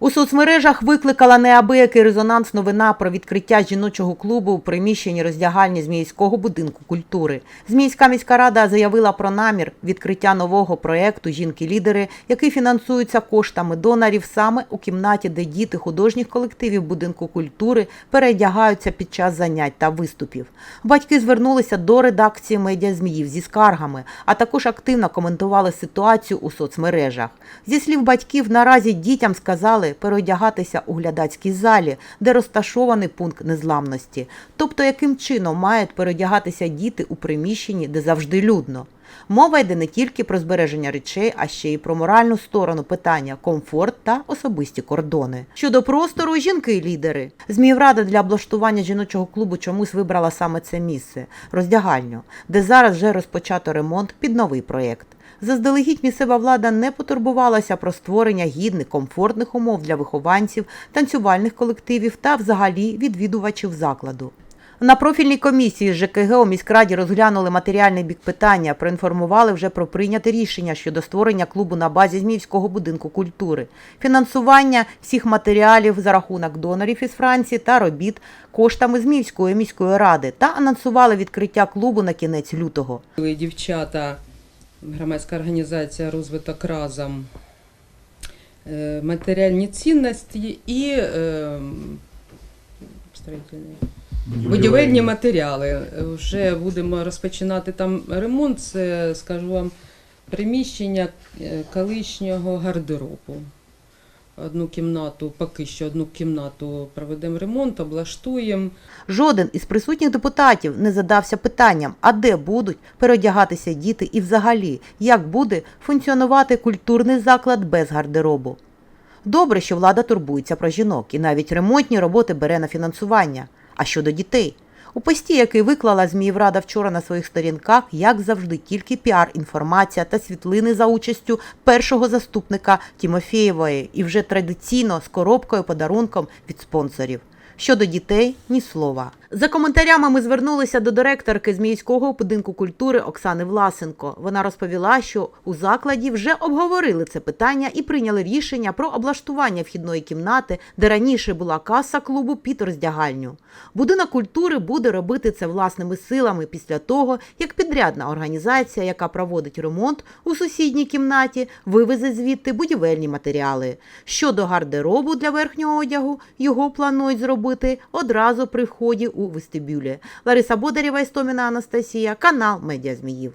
У соцмережах викликала неабиякий резонанс новина про відкриття жіночого клубу у приміщенні роздягальні Зміївського будинку культури. Зміївська міська рада заявила про намір відкриття нового проєкту Жінки-лідери, який фінансується коштами донорів саме у кімнаті, де діти художніх колективів будинку культури передягаються під час занять та виступів. Батьки звернулися до редакції медіа Зміїв зі скаргами, а також активно коментували ситуацію у соцмережах. Зі слів батьків, наразі дітям сказали переодягатися у глядацькій залі, де розташований пункт незламності. Тобто, яким чином мають переодягатися діти у приміщенні, де завжди людно. Мова йде не тільки про збереження речей, а ще й про моральну сторону питання комфорт та особисті кордони. Щодо простору, жінки-лідери. Зміїврада для облаштування жіночого клубу чомусь вибрала саме це місце роздягальню, де зараз вже розпочато ремонт під новий проєкт. Заздалегідь місцева влада не потурбувалася про створення гідних, комфортних умов для вихованців, танцювальних колективів та взагалі відвідувачів закладу. На профільній комісії ЖКГ у міськраді розглянули матеріальний бік питання, проінформували вже про прийняте рішення щодо створення клубу на базі Зміївського будинку культури, фінансування всіх матеріалів за рахунок донорів із Франції та робіт коштами Зміївської міської ради та анонсували відкриття клубу на кінець лютого. Дівчата, громадська організація розвиток разом, е, матеріальні цінності і е, будівельні матеріали. Вже будемо розпочинати там ремонт. Це, скажу вам, приміщення е, колишнього гардеробу. Одну кімнату, поки що одну кімнату проведемо ремонт, облаштуємо. Жоден із присутніх депутатів не задався питанням, а де будуть переодягатися діти і взагалі, як буде функціонувати культурний заклад без гардеробу. Добре, що влада турбується про жінок і навіть ремонтні роботи бере на фінансування. А щодо дітей? У пості, який виклала Зміїврада вчора на своїх сторінках, як завжди, тільки піар-інформація та світлини за участю першого заступника Тімофєєвої і вже традиційно з коробкою подарунком від спонсорів. Щодо дітей ні слова. За коментарями ми звернулися до директорки Зміївського будинку культури Оксани Власенко. Вона розповіла, що у закладі вже обговорили це питання і прийняли рішення про облаштування вхідної кімнати, де раніше була каса клубу під роздягальню. Будинок культури буде робити це власними силами після того, як підрядна організація, яка проводить ремонт у сусідній кімнаті, вивезе звідти будівельні матеріали. Щодо гардеробу для верхнього одягу, його планують зробити одразу при вході у вестибюлі. Лариса Бодарєва, Істоміна Анастасія, канал Медіа Зміїв.